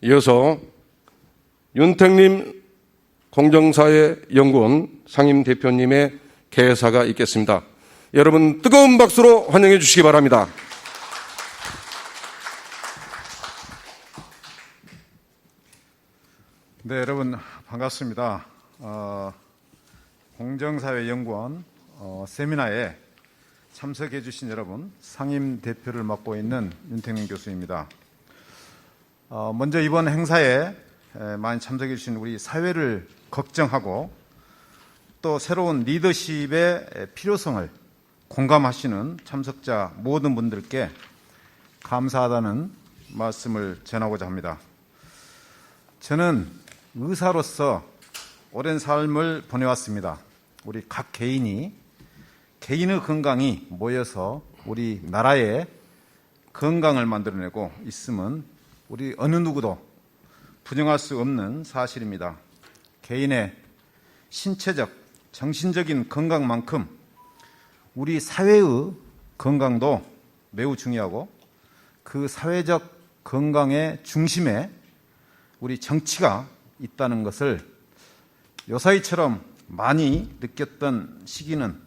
이어서 윤택림 공정사회 연구원 상임 대표님의 개사가 있겠습니다. 여러분 뜨거운 박수로 환영해 주시기 바랍니다. 네, 여러분 반갑습니다. 어, 공정사회연구원 어, 세미나에 참석해 주신 여러분 상임 대표를 맡고 있는 윤택민 교수입니다. 어, 먼저 이번 행사에 에, 많이 참석해 주신 우리 사회를 걱정하고 또 새로운 리더십의 필요성을 공감하시는 참석자 모든 분들께 감사하다는 말씀을 전하고자 합니다. 저는 의사로서 오랜 삶을 보내왔습니다. 우리 각 개인이 개인의 건강이 모여서 우리 나라의 건강을 만들어내고 있으면 우리 어느 누구도 부정할 수 없는 사실입니다. 개인의 신체적, 정신적인 건강만큼 우리 사회의 건강도 매우 중요하고 그 사회적 건강의 중심에 우리 정치가 있다는 것을 요사이처럼 많이 느꼈던 시기는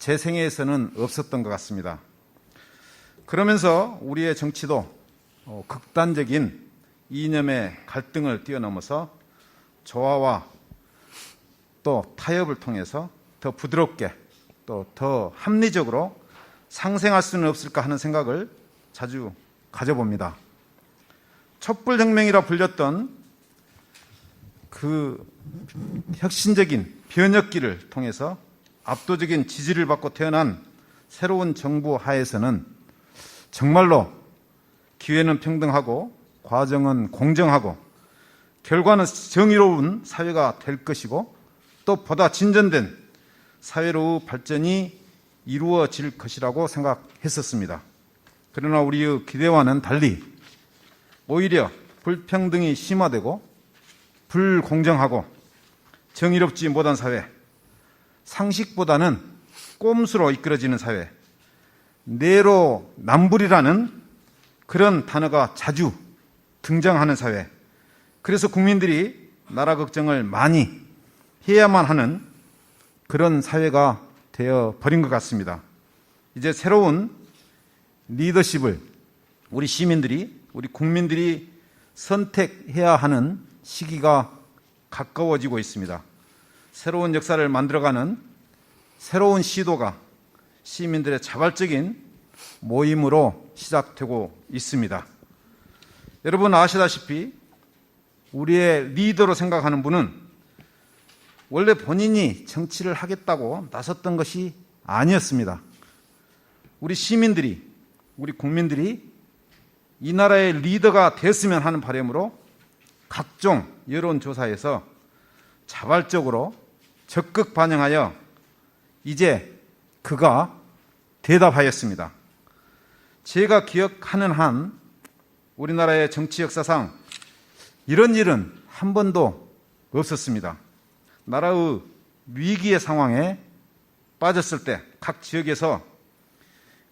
제 생애에서는 없었던 것 같습니다. 그러면서 우리의 정치도 어, 극단적인 이념의 갈등을 뛰어넘어서 조화와 또 타협을 통해서 더 부드럽게 또 더 합리적으로 상생할 수는 없을까 하는 생각을 자주 가져봅니다. 촛불혁명이라 불렸던 그 혁신적인 변혁기를 통해서 압도적인 지지를 받고 태어난 새로운 정부 하에서는 정말로 기회는 평등하고 과정은 공정하고 결과는 정의로운 사회가 될 것이고 또 보다 진전된 사회로 발전이 이루어질 것이라고 생각했었습니다. 그러나 우리의 기대와는 달리 오히려 불평등이 심화되고 불공정하고 정의롭지 못한 사회, 상식보다는 꼼수로 이끌어지는 사회, 내로 남불이라는 그런 단어가 자주 등장하는 사회. 그래서 국민들이 나라 걱정을 많이 해야만 하는 그런 사회가 되어 버린 것 같습니다. 이제 새로운 리더십을 우리 시민들이, 우리 국민들이 선택해야 하는 시기가 가까워지고 있습니다. 새로운 역사를 만들어가는 새로운 시도가 시민들의 자발적인 모임으로 시작되고 있습니다. 여러분 아시다시피 우리의 리더로 생각하는 분은 원래 본인이 정치를 하겠다고 나섰던 것이 아니었습니다. 우리 시민들이, 우리 국민들이 이 나라의 리더가 됐으면 하는 바람으로 각종 여론조사에서 자발적으로 적극 반영하여 이제 그가 대답하였습니다. 제가 기억하는 한 우리나라의 정치 역사상 이런 일은 한 번도 없었습니다. 나라의 위기의 상황에 빠졌을 때 각 지역에서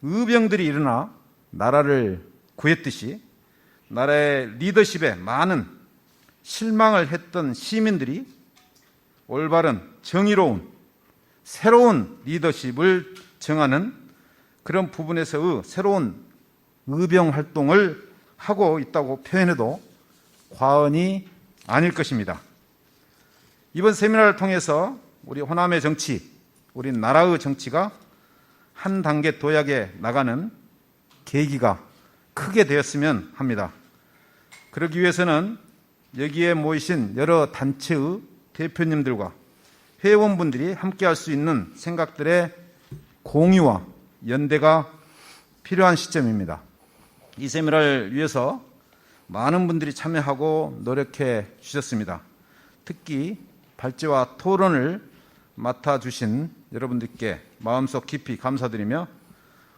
의병들이 일어나 나라를 구했듯이 나라의 리더십에 많은 실망을 했던 시민들이 올바른 정의로운 새로운 리더십을 정하는 그런 부분에서의 새로운 의병 활동을 하고 있다고 표현해도 과언이 아닐 것입니다. 이번 세미나를 통해서 우리 호남의 정치, 우리 나라의 정치가 한 단계 도약에 나가는 계기가 크게 되었으면 합니다. 그러기 위해서는 여기에 모이신 여러 단체의 대표님들과 회원분들이 함께 할 수 있는 생각들의 공유와 연대가 필요한 시점입니다. 이 세미나를 위해서 많은 분들이 참여하고 노력해 주셨습니다. 특히 발제와 토론을 맡아주신 여러분들께 마음속 깊이 감사드리며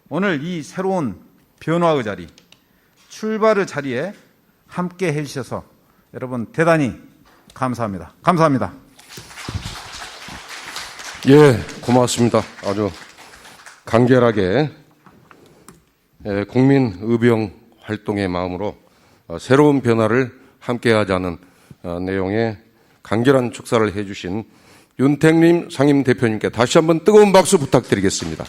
오늘 이 새로운 변화의 자리, 출발의 자리에 함께 해주셔서 여러분 대단히 감사합니다. 감사합니다. 예, 고맙습니다. 아주 간결하게 예, 국민 의병 활동의 마음으로 어, 새로운 변화를 함께하자는 어, 내용의 간결한 축사를 해주신 윤택림 상임 대표님께 다시 한번 뜨거운 박수 부탁드리겠습니다.